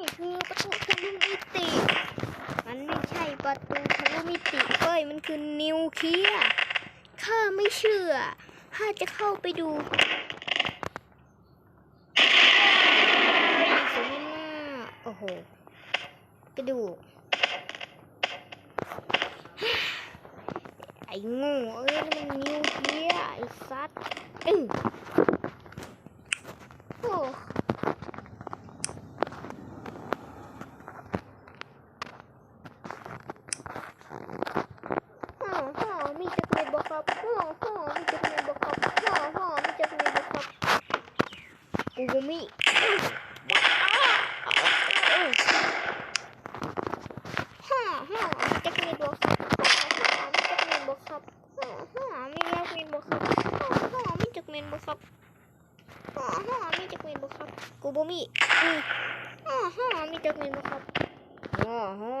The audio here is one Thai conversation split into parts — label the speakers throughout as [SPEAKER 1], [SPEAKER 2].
[SPEAKER 1] ี่คือประตูทะลุมิติ มันไม่ใช่ประตูทะลุมิติเว้ยมันคือนิวเคลียร์ข้าไม่เชื่อข้าจะเข้าไปดูสมหน้าโอ้โห กระดูกไอ้โงูเอ้ยมันนิวเคลียร์ไอ้ซัดอื้อโอ้ห่อห่อมีจักรเม็ดบ่ ครับห่อห่อมีจักรเม็ดบ่ครับห่อห่อมีจักเม็ดบ่ครับกูบ่มีอื้ออื้อห่อห่อ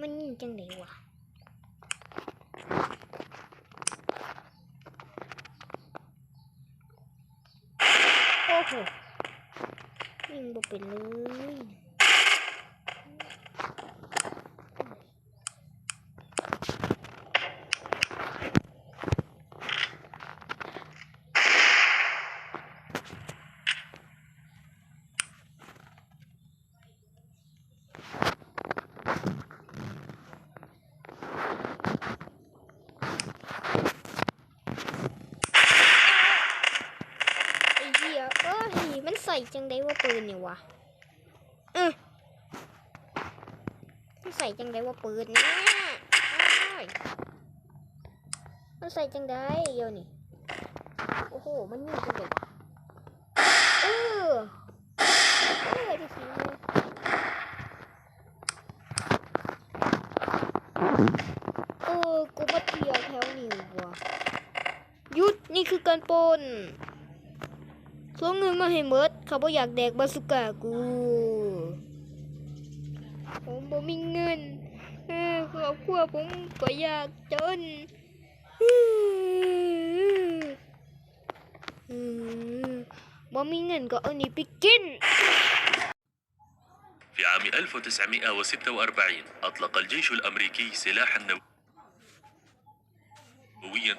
[SPEAKER 1] มันยิงจังไดวะโอ้โหยิงบ่เป็นเลยไอ้เหี้ยเอ้ยมันใส่จังไดว่าปืนนี่วะเออมันใส่จังไดว่าปืนเนี่ยอ้ายมันใส่จังไดเดี๋ยวนี่ โอ้โห มันยิงจังไดวะเออเออที่สีมือเออกูมาเที่ยวแถวนี้วะหยุด นี่คือการปล้ น ส่งเงินมาให้หมดเขาบ่อยากแดกบาสุก้ากู ผมบ่มีเงินเออครอบครัวผมก็ยากจนอืมบ่มีเงินก็เอานี่ไปกิน
[SPEAKER 2] في عام 1946 أطلق الجيش الأمريكي سلاحا نوويا